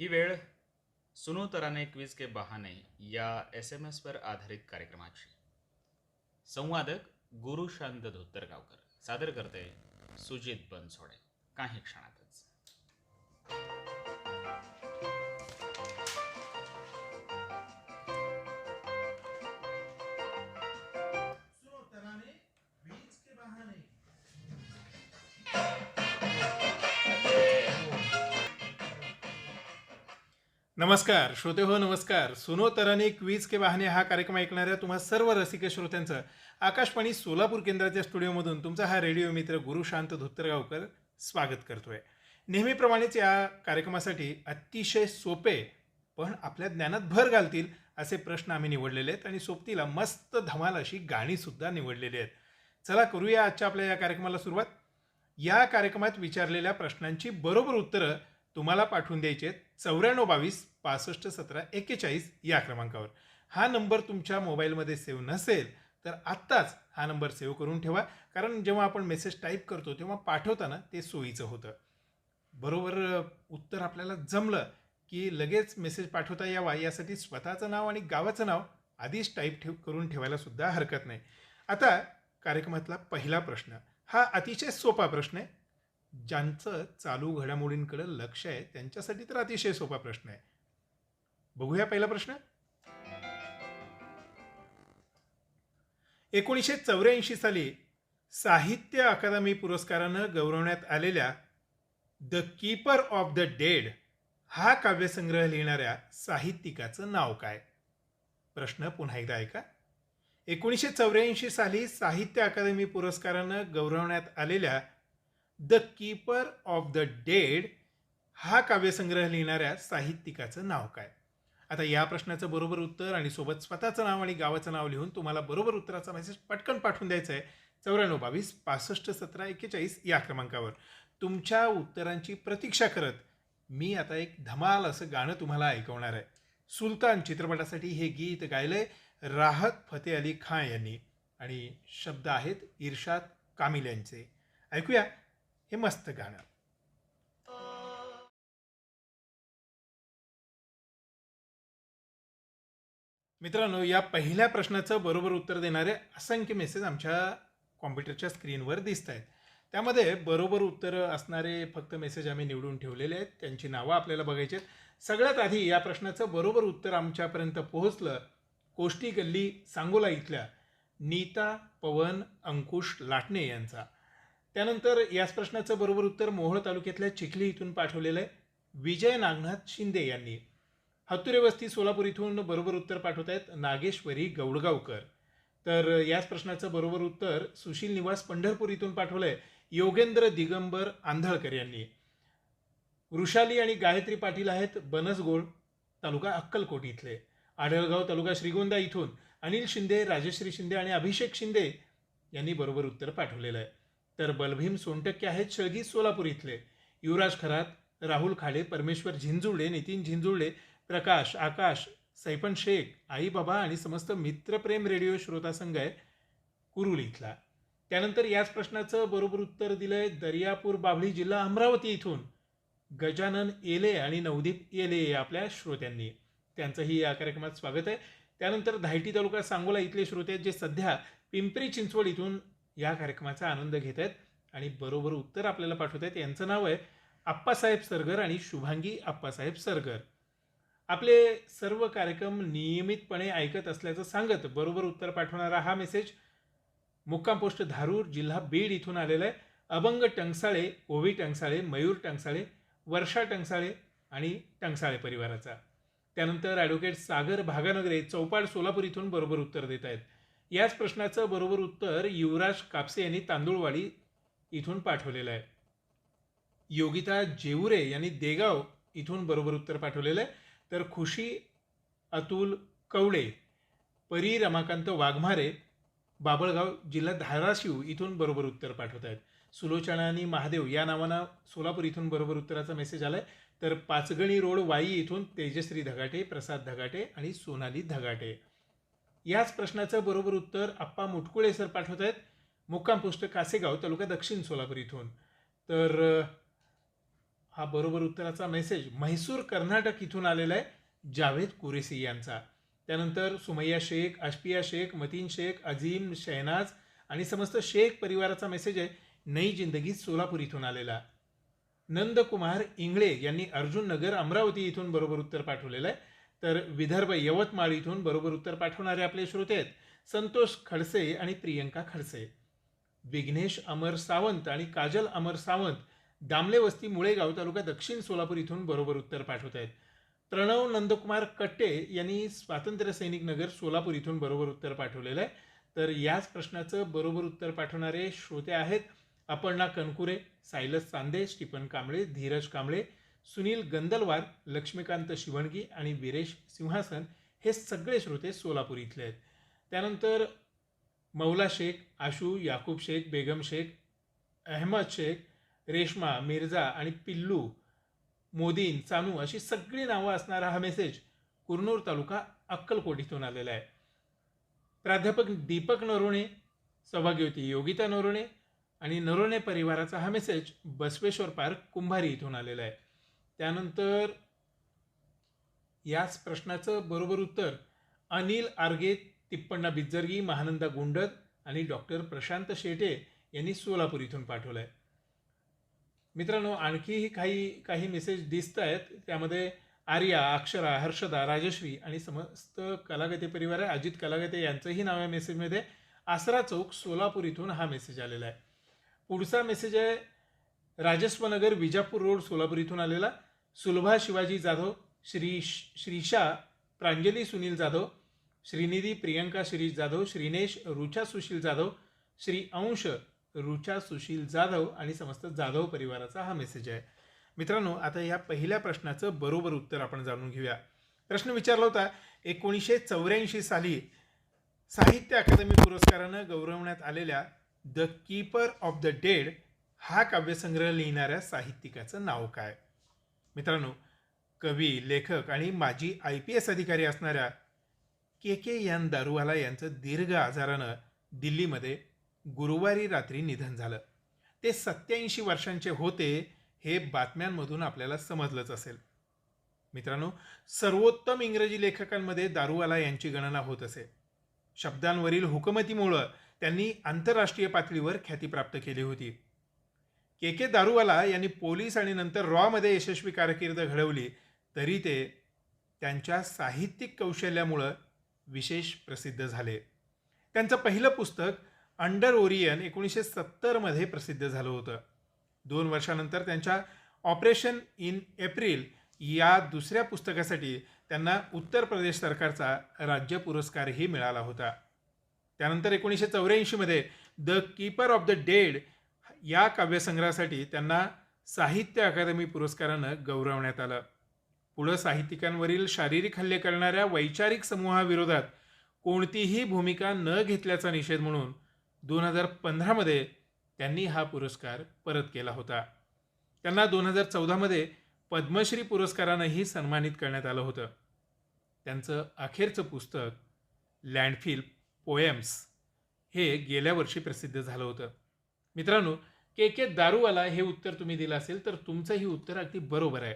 ही वेळ सुनो तराने क्विज के बहाने या एस एम एसवर आधारित कार्यक्रमाची. संवादक गुरुशांत धोत्तरगावकर सादर करते सुजित बनसोडे. काही क्षणातच. नमस्कार श्रोते हो नमस्कार. सुनो तराने क्वीज के वाहने हा कार्यक्रम ऐकणाऱ्या तुम्हा सर्व रसिक श्रोत्यांचं आकाशवाणी सोलापूर केंद्राच्या स्टुडिओमधून तुमचा हा रेडिओ मित्र गुरुशांत धोत्तरगावकर स्वागत करतोय. नेहमीप्रमाणेच या कार्यक्रमासाठी अतिशय सोपे पण आपल्या ज्ञानात भर घालतील असे प्रश्न आम्ही निवडलेले आहेत आणि सोबतीला मस्त धमाल अशी गाणीसुद्धा निवडलेली आहेत. चला करूया आजच्या आपल्या या कार्यक्रमाला सुरुवात. या कार्यक्रमात विचारलेल्या प्रश्नांची बरोबर उत्तरं तुम्हाला पाठवून द्यायचे आहेत चौऱ्याण्णव बावीस पासष्ट सतरा एक्केचाळीस या क्रमांकावर. हा नंबर तुमच्या मोबाईलमध्ये सेव्ह नसेल तर आत्ताच हा नंबर सेव्ह करून ठेवा. कारण जेव्हा आपण मेसेज टाईप करतो तेव्हा पाठवताना ते सोयीचं होतं. बरोबर उत्तर आपल्याला जमलं की लगेच मेसेज पाठवता यावा यासाठी स्वतःचं नाव आणि गावाचं नाव आधीच टाईप ठेव करून ठेवायला सुद्धा हरकत नाही. आता कार्यक्रमातला पहिला प्रश्न. हा अतिशय सोपा प्रश्न आहे. ज्यांचं चालू घडामोडींकडे लक्ष आहे त्यांच्यासाठी तर अतिशय सोपा प्रश्न आहे. बघूया पहिला प्रश्न. एकोणीसशे चौऱ्याऐंशी साली साहित्य अकादमी पुरस्कारानं गौरवण्यात आलेल्या the keeper of the dead हा काव्यसंग्रह लिहिणाऱ्या साहित्यिकाचं नाव काय? प्रश्न पुन्हा एकदा ऐका. एकोणीसशे चौऱ्याऐंशी साली साहित्य अकादमी पुरस्कारानं गौरवण्यात आलेल्या the keeper of the dead हा काव्यसंग्रह लिहिणाऱ्या साहित्यिकाचं नाव काय? आता या प्रश्नाचं बरोबर उत्तर आणि सोबत स्वतःचं नाव आणि गावाचं नाव लिहून तुम्हाला बरोबर उत्तराचा मेसेज पटकन पाठवून द्यायचा आहे. चौऱ्याण्णव बावीस पासष्ट सतरा एक्केचाळीस या क्रमांकावर. तुमच्या उत्तरांची प्रतीक्षा करत मी आता एक धमाल असं गाणं तुम्हाला ऐकवणार आहे. सुलतान चित्रपटासाठी हे गीत गायलंय राहत फतेह अली खान यांनी आणि शब्द आहेत इर्शाद कामिल यांचे. ऐकूया हे मस्त गाणं. मित्रांनो या पहिल्या प्रश्नाचं बरोबर उत्तर देणारे असंख्य मेसेज आमच्या कॉम्प्युटरच्या स्क्रीनवर दिसत आहेत त्यामध्ये बरोबर उत्तर असणारे फक्त मेसेज आम्ही निवडून ठेवलेले आहेत. त्यांची नावं आपल्याला बघायची आहेत. सगळ्यात आधी या प्रश्नाचं बरोबर उत्तर आमच्यापर्यंत पोहोचलं कोष्टी गल्ली सांगोला इथल्या नीता पवन अंकुश लाटणे यांचा. त्यानंतर याच प्रश्नाचं बरोबर उत्तर मोहोळ तालुक्यातल्या चिखली इथून पाठवलेलं आहे. विजय नागनाथ शिंदे यांनी. हत्तुरे वस्ती सोलापूर इथून बरोबर उत्तर पाठवत आहेत नागेश्वरी गौडगावकर. तर याच प्रश्नाचं बरोबर उत्तर सुशील निवास पंढरपूर इथून पाठवलंय योगेंद्र दिगंबर आंधळकर यांनी. वृषाली आणि गायत्री पाटील आहेत बनसगोळ तालुका अक्कलकोट इथले. आढळगाव तालुका श्रीगोंदा इथून अनिल शिंदे राजश्री शिंदे आणि अभिषेक शिंदे यांनी बरोबर उत्तर पाठवलेलं आहे. तर बलभीम सोनटक्के आहेत शळगी सोलापूर इथले. युवराज खरात राहुल खाडे परमेश्वर झिंजुळे नितीन झिंजुळे प्रकाश आकाश सैपन शेख आई बाबा आणि समस्त मित्रप्रेम रेडिओ श्रोता संघ आहे कुरुल इथला. त्यानंतर याच प्रश्नाचं बरोबर उत्तर दिलंय दर्यापूर बाभळी जिल्हा अमरावती इथून. गजानन येले आणि नवदीप येले या आपल्या श्रोत्यांनी. त्यांचंही या कार्यक्रमात स्वागत आहे. त्यानंतर धायटी तालुका सांगोला इथले श्रोते आहेत जे सध्या पिंपरी चिंचवड इथून या कार्यक्रमाचा आनंद घेत आहेत आणि बरोबर उत्तर आपल्याला पाठवत आहेत. यांचं नाव आहे आप्पासाहेब सरगर आणि शुभांगी आप्पासाहेब सरगर. आपले सर्व कार्यक्रम नियमितपणे ऐकत असल्याचं सांगत बरोबर उत्तर पाठवणारा हा मेसेज मुक्काम पोस्ट धारूर जिल्हा बीड इथून आलेला आहे. अभंग टंगसाळे ओवी टंगसाळे मयूर टंगसाळे वर्षा टंगसाळे आणि टंगसाळे परिवाराचा. त्यानंतर ॲडव्होकेट सागर भागानगरे चौपाड सोलापूर इथून बरोबर उत्तर देत आहेत. याच प्रश्नाचं बरोबर उत्तर युवराज कापसे यांनी तांदूळवाडी इथून पाठवलेलं आहे. योगिता जेवुरे यांनी देगाव इथून बरोबर उत्तर पाठवलेलं आहे. तर खुशी अतुल कवडे परी रमाकांत वाघमारे बाबळगाव जिल्हा धाराशिव इथून बरोबर उत्तर पाठवत आहेत. सुलोचना आणि महादेव या नावानं सोलापूर इथून बरोबर उत्तराचा मेसेज आला आहे तर पाचगणी रोड वाई इथून तेजश्री धगाटे प्रसाद धगाटे आणि सोनाली धगाटे. याच प्रश्नाचं बरोबर उत्तर आप्पा मुटकुळे सर पाठवत आहेत. मुक्काम पोस्ट कासेगाव तालुका दक्षिण सोलापूर इथून. तर हा बरोबर उत्तराचा मेसेज म्हैसूर कर्नाटक इथून आलेला आहे जावेद कुरेसी यांचा. त्यानंतर सुमैया शेख आशपिया शेख मतीन शेख अझीम शहनाज आणि समस्त शेख परिवाराचा मेसेज आहे नई जिंदगी सोलापूर इथून आलेला. नंदकुमार इंगळे यांनी अर्जुन नगर अमरावती इथून बरोबर उत्तर पाठवलेलं आहे. तर विदर्भ यवतमाळ इथून बरोबर उत्तर पाठवणारे आपले श्रोते आहेत. संतोष खडसे आणि प्रियंका खडसे. विघ्नेश अमर सावंत आणि काजल अमर सावंत दामले वस्ती मुळेगाव तालुका दक्षिण सोलापूर इथून बरोबर उत्तर पाठवत आहेत. प्रणव नंदकुमार कट्टे यांनी स्वातंत्र्य सैनिक नगर सोलापूर इथून बरोबर उत्तर पाठवलेलं आहे. तर याच प्रश्नाचं बरोबर उत्तर पाठवणारे श्रोते आहेत. अपर्णा कनकुरे सायलस चांदे स्टीफन कांबळे धीरज कांबळे सुनील गंदलवार लक्ष्मीकांत शिवणगी आणि वीरेश सिंहासन हे सगळे श्रोते सोलापूर इथले आहेत. त्यानंतर मौला शेख आशू याकूब शेख बेगम शेख अहमद शेख रेश्मा मिर्झा आणि पिल्लू मोदीन चानू अशी सगळी नावं असणारा हा मेसेज कुरनूर तालुका अक्कलकोट इथून आलेला आहे. प्राध्यापक दीपक नरोणे सौभाग्यवती योगिता नरोणे आणि नरोणे परिवाराचा हा मेसेज बसवेश्वर पार्क कुंभारी इथून आलेला आहे. त्यानंतर याच प्रश्नाचं बरोबर उत्तर अनिल आर्गे तिप्पण्णा बिज्जर्गी महानंदा गुंडद आणि डॉक्टर प्रशांत शेटे यांनी सोलापूर इथून पाठवलं आहे मित्रांनो आणखीही काही काही मेसेज दिसत आहेत त्यामध्ये आर्या अक्षरा हर्षदा राजश्री आणि समस्त कलागते परिवार आहे. अजित कलागते यांचंही नाव आहे मेसेजमध्ये आसरा चौक सोलापूर इथून हा मेसेज आलेला आहे. पुढचा मेसेज आहे राजस्वनगर विजापूर रोड सोलापूर इथून आलेला. सुलभा शिवाजी जाधव श्रीश श्रीशा प्रांजली सुनील जाधव श्रीनिधी प्रियंका शिरीष जाधव श्रीनेश रुचा सुशील जाधव श्री अंश रुचा सुशील जाधव आणि समस्त जाधव परिवाराचा हा मेसेज आहे. मित्रांनो आता या पहिल्या प्रश्नाचं बरोबर उत्तर आपण जाणून घेऊया. प्रश्न विचारला होता एकोणीसशे चौऱ्याऐंशी साली साहित्य अकादमी पुरस्कारानं गौरवण्यात आलेल्या the keeper of the dead हा काव्यसंग्रह लिहिणाऱ्या साहित्यिकाचं नाव काय? मित्रांनो कवी लेखक आणि माजी आय पी एस अधिकारी असणाऱ्या के के यान दारुवाला यांचं दीर्घ आजारानं दिल्लीमध्ये गुरुवारी रात्री निधन झालं. ते सत्याऐंशी वर्षांचे होते हे बातम्यांमधून आपल्याला समजलंच असेल. मित्रांनो सर्वोत्तम इंग्रजी लेखकांमध्ये दारुवाला यांची गणना होत असे. शब्दांवरील हुकमतीमुळं त्यांनी आंतरराष्ट्रीय पातळीवर ख्याती प्राप्त केली होती. के के दारूवाला यांनी पोलीस आणि नंतर रॉमध्ये यशस्वी कारकीर्द घडवली तरी ते त्यांच्या साहित्यिक कौशल्यामुळं विशेष प्रसिद्ध झाले. त्यांचं पहिलं पुस्तक अंडर ओरियन एकोणीसशे सत्तरमध्ये प्रसिद्ध झालं होतं. दोन वर्षानंतर त्यांच्या ऑपरेशन इन एप्रिल या दुसऱ्या पुस्तकासाठी त्यांना उत्तर प्रदेश सरकारचा राज्य पुरस्कारही मिळाला होता. त्यानंतर एकोणीसशे चौऱ्याऐंशीमध्ये the keeper of the dead या काव्यसंग्रहासाठी त्यांना साहित्य अकादमी पुरस्कारानं गौरवण्यात आलं. पुढं साहित्यिकांवरील शारीरिक हल्ले करणाऱ्या वैचारिक समूहाविरोधात कोणतीही भूमिका न घेतल्याचा निषेध म्हणून दोन हजार पंधरामध्ये त्यांनी हा पुरस्कार परत केला होता. त्यांना दोन हजार चौदामध्ये पद्मश्री पुरस्कारानंही सन्मानित करण्यात आलं होतं. त्यांचं अखेरचं पुस्तक लँडफिल पोएम्स हे गेल्या वर्षी प्रसिद्ध झालं होतं. मित्रांनो के के दारूवाला हे उत्तर तुम्ही दिलं असेल तर तुमचंही उत्तर अगदी बरोबर आहे.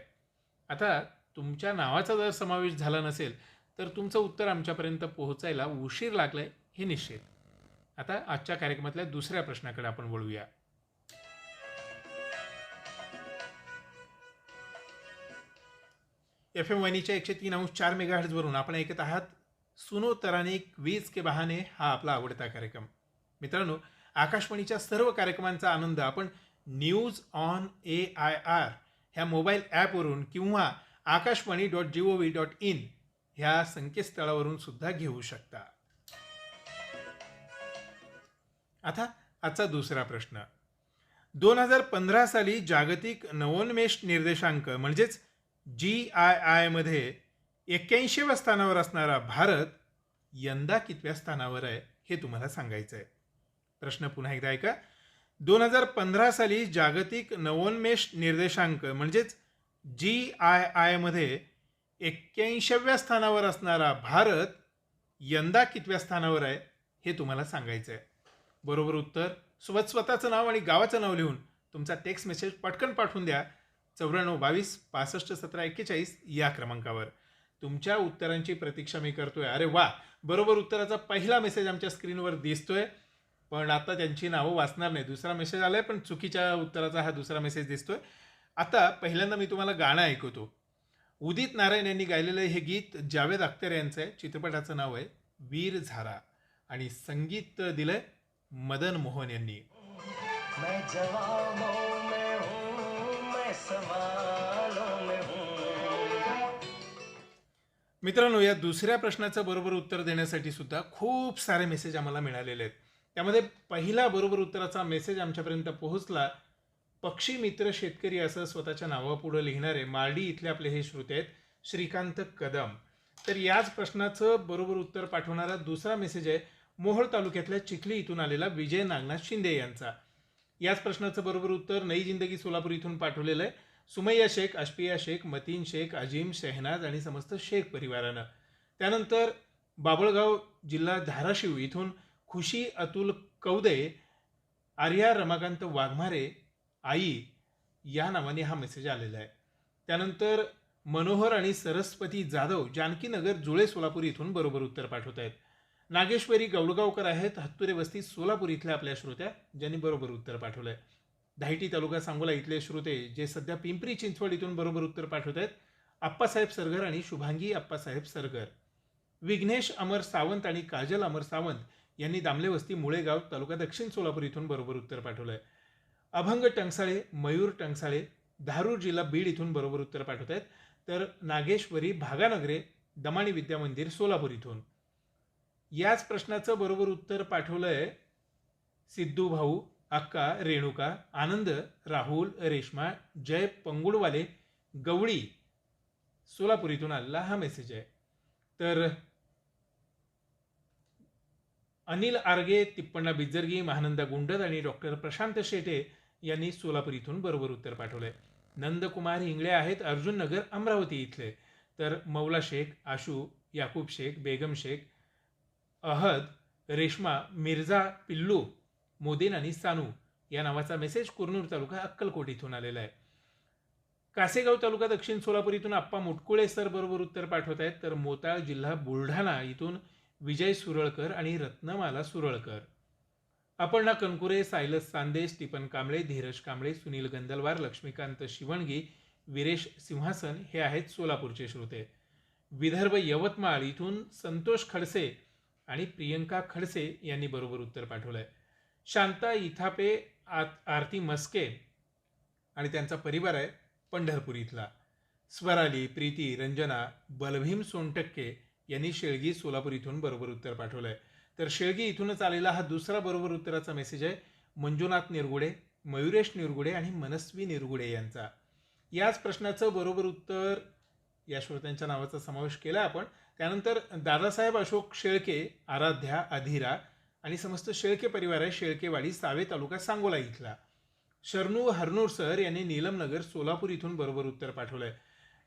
आता तुमच्या नावाचा जर समावेश झाला नसेल तर तुमचं उत्तर आमच्यापर्यंत पोहोचायला उशीर लागलाय हे निश्चित. आता आजच्या कार्यक्रमातल्या दुसऱ्या प्रश्नाकडे आपण वळूया. एफ एम वाहिनीच्या एकशे तीन अंश चार मेगाहर्ट्झवरून आपण ऐकत आहात सुनो तराने वीज के बहाने हा आपला आवडता कार्यक्रम. मित्रांनो आकाशवाणीच्या सर्व कार्यक्रमांचा आनंद. आपण news on A I R ह्या मोबाईल ॲपवरून किंवा Akashvani dot G O V dot in ह्या संकेतस्थळावरून सुद्धा घेऊ शकता. आता आजचा दुसरा प्रश्न. दोन हजार पंधरा साली जागतिक नवोन्मेष निर्देशांक म्हणजेच जी आय आयमध्ये एक्क्याऐंशीव्या स्थानावर असणारा भारत यंदा कितव्या स्थानावर आहे हे तुम्हाला सांगायचं आहे प्रश्न पुन्हा एकदा ऐका. दोन हजार पंधरा साली जागतिक नवोन्मेष निर्देशांक म्हणजेच जी आय आयमध्ये एक्क्याऐंशीव्या स्थानावर असणारा भारत यंदा कितव्या स्थानावर आहे हे तुम्हाला सांगायचं आहे बरोबर उत्तर? सोबत स्वतःचं नाव आणि गावाचं नाव लिहून तुमचा टेक्स्ट मेसेज पटकन पाठवून द्या. चौऱ्याण्णव बावीस पासष्ट सतरा एक्केचाळीस या क्रमांकावर. तुमच्या उत्तरांची प्रतीक्षा मी करतोय. अरे वा! बरोबर उत्तराचा पहिला मेसेज आमच्या स्क्रीनवर दिसतोय. पण आता त्यांची नावं वाचणार नाही. दुसरा मेसेज आलाय पण चुकीच्या उत्तराचा हा दुसरा मेसेज दिसतोय. आता पहिल्यांदा मी तुम्हाला गाणं ऐकवतो. उदित नारायण यांनी गायलेलं हे गीत जावेद अख्तर यांचं आहे. चित्रपटाचं नाव आहे वीर झारा. आणि संगीत दिलंय मदन मोहन यांनी. मैं जवानों में हूँ मैं सवालों में हूँ। मित्रांनो या दुसऱ्या प्रश्नाचं बरोबर उत्तर देण्यासाठी सुद्धा खूप सारे मेसेज आम्हाला मिळालेले आहेत. त्यामध्ये पहिला बरोबर उत्तराचा मेसेज आमच्यापर्यंत पोहोचला. पक्षी मित्र शेतकरी असं स्वतःच्या नावापुढं लिहिणारे मार्डी इथले आपले हे श्रोते आहेत श्रीकांत कदम. तर याच प्रश्नाचं बरोबर उत्तर पाठवणारा दुसरा मेसेज आहे. मोहोळ तालुक्यातल्या चिखली इथून आलेला विजय नागनाथ शिंदे यांचा. याच प्रश्नाचं बरोबर उत्तर नई जिंदगी सोलापूर इथून पाठवलेलं आहे. सुमय्या शेख अशपिया शेख मतीन शेख अजीम शेहनाज आणि समस्त शेख परिवारानं. त्यानंतर बाबळगाव जिल्हा धाराशिव इथून खुशी अतुल कौदे आर्या रमाकांत वाघमारे आई या नावाने हा मेसेज आलेला आहे. त्यानंतर मनोहर आणि सरस्वती जाधव जानकीनगर जुळे सोलापूर इथून बरोबर उत्तर पाठवत आहेत. नागेश्वरी गौडगावकर आहेत हत्तुरे वस्ती सोलापूर इथल्या आपल्या श्रोत्या ज्यांनी बरोबर उत्तर पाठवलं आहे धायटी तालुका सांगोला इथले श्रोते जे सध्या पिंपरी चिंचवड इथून बरोबर उत्तर पाठवत आहेत आप्पासाहेब सरगर आणि शुभांगी आप्पासाहेब सरगर विघ्नेश अमर सावंत आणि काजल अमर सावंत यांनी दामले वस्ती मुळेगाव तालुका दक्षिण सोलापूर इथून बरोबर उत्तर पाठवलं आहे अभंग टंगसाळे मयूर टंगसाळे धारूर जिल्हा बीड इथून बरोबर उत्तर पाठवत आहेत तर नागेश्वरी भागानगरे दमाणी विद्या मंदिर सोलापूर इथून. याच प्रश्नाचं बरोबर उत्तर पाठवलं आहे सिद्धू भाऊ अक्का रेणुका आनंद राहुल रेश्मा जय पंगुडवाले गवळी. सोलापूर इथून आलेला हा मेसेज आहे. तर अनिल आर्गे तिप्पण्णा बिज्जर्गी महानंदा गुंडद आणि डॉक्टर प्रशांत शेटे यांनी सोलापूर इथून बरोबर उत्तर पाठवलंय नंदकुमार हिंगळे आहेत अर्जुन नगर अमरावती इथले. तर मौला शेख आशू याकूब शेख बेगम शेख अहद रेश्मा मिर्झा पिल्लू मोदीन आणि सानू या नावाचा मेसेज कुरनूर तालुका अक्कलकोट इथून आलेला आहे. कासेगाव तालुका दक्षिण सोलापूर इथून आप्पा मुटकुळे सर बरोबर उत्तर पाठवत आहेत. तर मोताळ जिल्हा बुलढाणा इथून विजय सुरळकर आणि रत्नमाला सुरळकर. अपर्णा कनकुरे सायलस सांदे स्टीफन कांबळे धीरज कांबळे सुनील गंदलवार लक्ष्मीकांत शिवणगी विरेश सिंहासन हे आहेत सोलापूरचे श्रोते. विदर्भ यवतमाळ इथून संतोष खडसे आणि प्रियंका खडसे यांनी बरोबर उत्तर पाठवलंय. शांता इथापे आत आरती मस्के आणि त्यांचा परिवार आहे पंढरपूर इथला. स्वराली प्रीती रंजना बलभीम सोनटक्के यांनी शेळगी सोलापूर इथून बरोबर उत्तर पाठवलं आहे तर शेळगी इथूनच आलेला हा दुसरा बरोबर उत्तराचा मेसेज आहे. मंजुनाथ निरगुडे मयुरेश निरगुडे आणि मनस्वी निरगुडे यांचा. याच प्रश्नाचं बरोबर उत्तर या श्रोत्यांच्या नावाचा समावेश केला आपण. त्यानंतर दादासाहेब अशोक शेळके आराध्या अधिरा आणि समस्त शेळके परिवार आहे. शेळकेवाडी सावे तालुका सांगोला इथला. शरणू हरनूर सर यांनी नीलमनगर सोलापूर इथून बरोबर उत्तर पाठवलंय.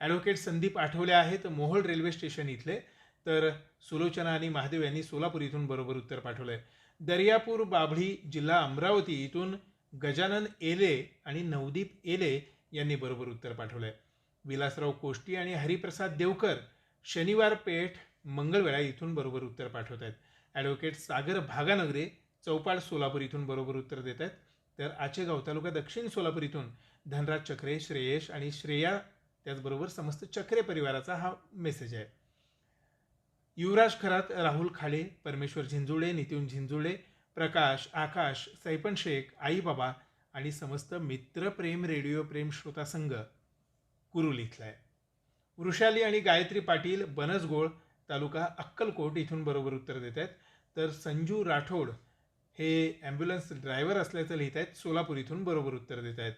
ॲडव्होकेट संदीप आठवले आहेत. मोहोळ रेल्वे स्टेशन इथले. तर सुलोचना आणि महादेव यांनी सोलापूर इथून बरोबर उत्तर पाठवलं आहे दर्यापूर बाभळी जिल्हा अमरावती इथून गजानन एले आणि नवदीप एले यांनी बरोबर उत्तर पाठवलं आहे विलासराव कोष्टी आणि हरिप्रसाद देवकर शनिवार पेठ मंगळवेळा इथून बरोबर उत्तर पाठवत आहेत ॲडव्होकेट सागर भागानगरे चौपाड सोलापूर इथून बरोबर उत्तर देत आहेत तर आचेगाव तालुका दक्षिण सोलापूर इथून धनराज चक्रे श्रेयश आणि श्रेया त्याचबरोबर समस्त चक्रे परिवाराचा हा मेसेज आहे. युवराज खरात राहुल खाडे परमेश्वर झिंजुळे नितीन झिंजुळे प्रकाश आकाश सैपन शेख आई बाबा आणि समस्त मित्रप्रेम रेडिओ प्रेम श्रोता संघ कुरुल इथला आहे वृषाली आणि गायत्री पाटील बनसगोळ तालुका अक्कलकोट इथून बरोबर उत्तर देत आहेत तर संजू राठोड हे ॲम्ब्युलन्स ड्रायव्हर असल्याचं लिहित आहेत सोलापूर इथून बरोबर उत्तर देत आहेत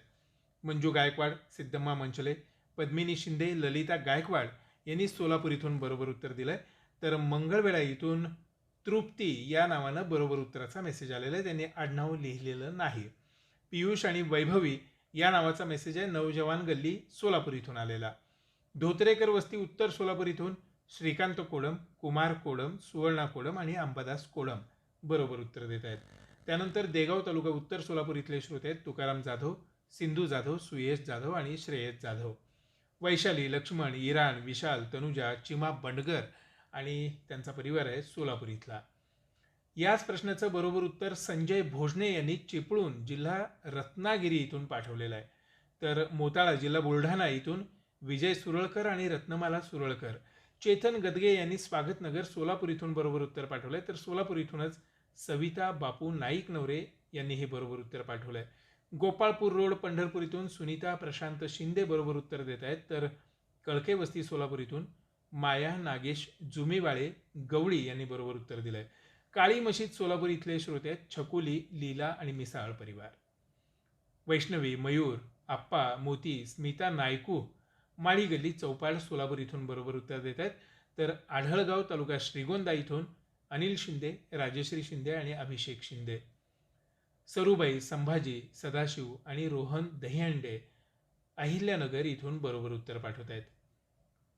मंजू गायकवाड सिद्धम्मा मंचले पद्मिनी शिंदे ललिता गायकवाड यांनी सोलापूर इथून बरोबर उत्तर दिलं आहे तर मंगळवेळा इथून तृप्ती या नावानं बरोबर उत्तराचा मेसेज आलेला आहे. त्यांनी आडनाव लिहिलेलं नाही. पियुष आणि वैभवी या नावाचा मेसेज आहे. नवजवान गल्ली सोलापूर इथून आलेला. धोत्रेकर वस्ती उत्तर सोलापूर इथून श्रीकांत कोडम कुमार कोडम सुवर्णा कोडम आणि अंबादास कोडम बरोबर उत्तर देत आहेत. त्यानंतर देगाव तालुका उत्तर सोलापूर इथले श्रोते आहेत तुकाराम जाधव सिंधू जाधव सुयश जाधव आणि श्रेयस जाधव. वैशाली लक्ष्मण इराण विशाल तनुजा चिमा बंडगर आणि त्यांचा परिवार आहे सोलापूर इथला. याच प्रश्नाचं बरोबर उत्तर संजय भोजने यांनी चिपळूण जिल्हा रत्नागिरी इथून पाठवलेलं आहे. तर मोताळा जिल्हा बुलढाणा इथून विजय सुरळकर आणि रत्नमाला सुरळकर. चेतन गदगे यांनी स्वागतनगर सोलापूर इथून बरोबर उत्तर पाठवलंय. तर सोलापूर इथूनच सविता बापू नाईक नवरे यांनी हे बरोबर उत्तर पाठवलंय. गोपाळपूर रोड पंढरपूर इथून सुनीता प्रशांत शिंदे बरोबर उत्तर देत आहेत. तर कळके वस्ती सोलापूर इथून माया नागेश जुमीवाळे गवळी यांनी बरोबर उत्तर दिलंय. काळी मशीद सोलापूर इथले श्रोते आहेत छकुली लीला आणि मिसाळ परिवार. वैष्णवी मयूर आप्पा मोती स्मिता नायकू माळी गल्ली चौपाल सोलापूर इथून बरोबर उत्तर देत आहेत. तर आढळगाव तालुका श्रीगोंदा इथून अनिल शिंदे राजश्री शिंदे आणि अभिषेक शिंदे. सरुबाई संभाजी सदाशिव आणि रोहन दहिहंडे अहिल्यानगर इथून बरोबर उत्तर पाठवत आहेत.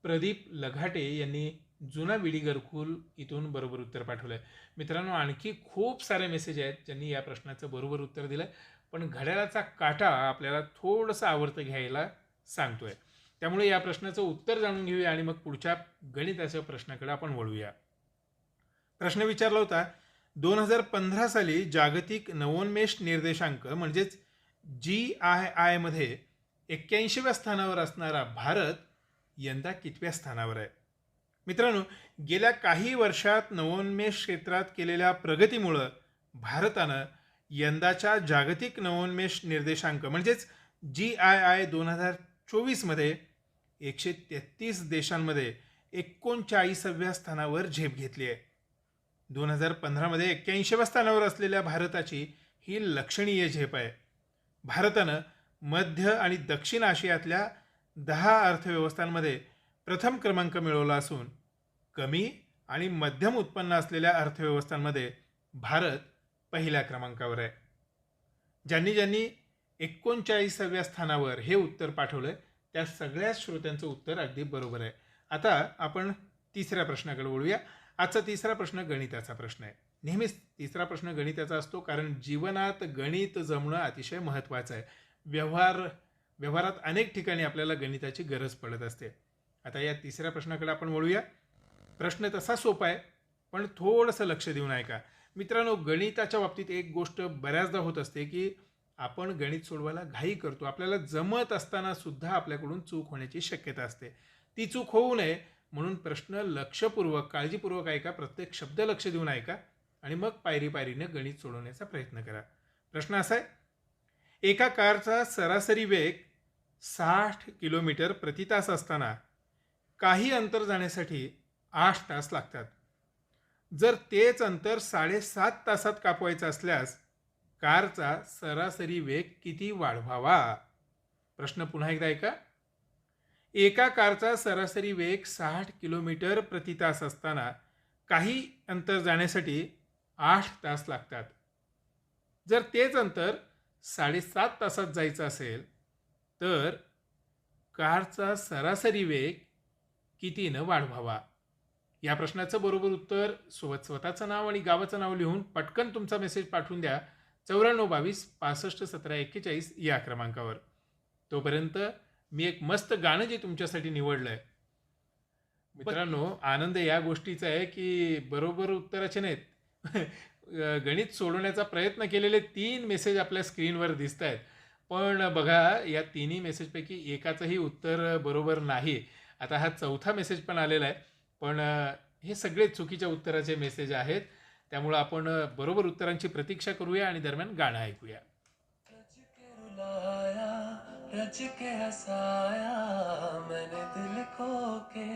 प्रदीप लघाटे यांनी जुना विडी घरकुल इथून बरोबर उत्तर पाठवलं आहे मित्रांनो आणखी खूप सारे मेसेज आहेत ज्यांनी या प्रश्नाचं बरोबर उत्तर दिलं पण घड्याळाचा काटा आपल्याला थोडंसं आवर्तं घ्यायला सांगतोय. त्यामुळे या प्रश्नाचं उत्तर जाणून घेऊया आणि मग पुढच्या गणिताच्या प्रश्नाकडे आपण वळूया. प्रश्न विचारला होता दोन हजार पंधरा साली जागतिक नवोन्मेष निर्देशांक म्हणजेच जी आय आयमध्ये एक्क्याऐंशीव्या स्थानावर असणारा भारत यंदा कितव्या स्थानावर आहे? मित्रांनो गेल्या काही वर्षात नवोन्मेष क्षेत्रात केलेल्या प्रगतीमुळं भारतानं यंदाच्या जागतिक नवोन्मेष निर्देशांक म्हणजेच जी आय आय दोन हजार चोवीसमध्ये एकशे तेहतीस देशांमध्ये एकोणचाळीसाव्या स्थानावर झेप घेतली आहे. दोन हजार पंधरामध्ये एक्क्याऐंशीव्या स्थानावर असलेल्या भारताची ही लक्षणीय झेप आहे. भारतानं मध्य आणि दक्षिण आशियातल्या दहा अर्थव्यवस्थांमध्ये प्रथम क्रमांक मिळवला असून कमी आणि मध्यम उत्पन्न असलेल्या अर्थव्यवस्थांमध्ये भारत पहिल्या क्रमांकावर आहे. ज्यांनी ज्यांनी एकोणचाळीसाव्या स्थानावर हे उत्तर पाठवलं त्या सगळ्याच श्रोत्यांचं उत्तर अगदी बरोबर आहे. आता आपण तिसऱ्या प्रश्नाकडे वळूया. आजचा तिसरा प्रश्न गणिताचा प्रश्न आहे. नेहमीच तिसरा प्रश्न गणिताचा असतो कारण जीवनात गणित जमणं अतिशय महत्त्वाचं आहे. व्यवहार व्यवहारात अनेक ठिकाणी आपल्याला गणिताची गरज पडत असते. आता या तिसऱ्या प्रश्नाकडे आपण वळूया. प्रश्न तसा सोपा आहे पण थोडंसं लक्ष देऊन ऐका. मित्रांनो गणिताच्या बाबतीत एक गोष्ट बऱ्याचदा होत असते की आपण गणित सोडवायला घाई करतो. आपल्याला जमत असताना सुद्धा आपल्याकडून चूक होण्याची शक्यता असते. ती चूक होऊ नये म्हणून प्रश्न लक्षपूर्वक काळजीपूर्वक ऐका प्रत्येक शब्द लक्ष देऊन ऐका आणि मग पायरी पायरीनं गणित सोडवण्याचा प्रयत्न करा. प्रश्न असा आहे एका कारचा सरासरी वेग साठ किलोमीटर प्रति तास असताना काही अंतर जाण्यासाठी आठ तास लागतात. जर तेच अंतर साडेसात तासात कापवायचं असल्यास कारचा सरासरी वेग किती वाढवावा? प्रश्न पुन्हा एकदा ऐका. एका कारचा सरासरी वेग साठ किलोमीटर प्रति तास असताना काही अंतर जाण्यासाठी आठ तास लागतात. जर तेच अंतर साडेसात तासात जायचं असेल तर कारचा सरासरी वेग कितीनं वाढवावा? या प्रश्नाचं बरोबर उत्तर सोबत स्वतःचं नाव आणि गावाचं नाव लिहून पटकन तुमचा मेसेज पाठवून द्या. चौऱ्याण्णव बावीस पासष्ट सतरा एक्केचाळीस या क्रमांकावर. तोपर्यंत मी एक मस्त गाणं जे तुमच्यासाठी निवडलं आहे मित्रांनो आनंद या गोष्टीचा आहे की बरोबर उत्तराचे नाहीत. गणित सोडवण्याचा प्रयत्न केलेले तीन मेसेज आपल्या स्क्रीनवर दिसत आहेत पण बघा या तिन्ही मेसेजपैकी एकाचंही उत्तर बरोबर नाही. आता हा चौथा मेसेज पण आलेला आहे. पण हे सगळे चुकीच्या उत्तराचे मेसेज आहेत. त्यामुळं आपण बरोबर उत्तरांची प्रतीक्षा करूया आणि दरम्यान गाणं ऐकूया. रच के रच के हसाया मैंने दिल खो के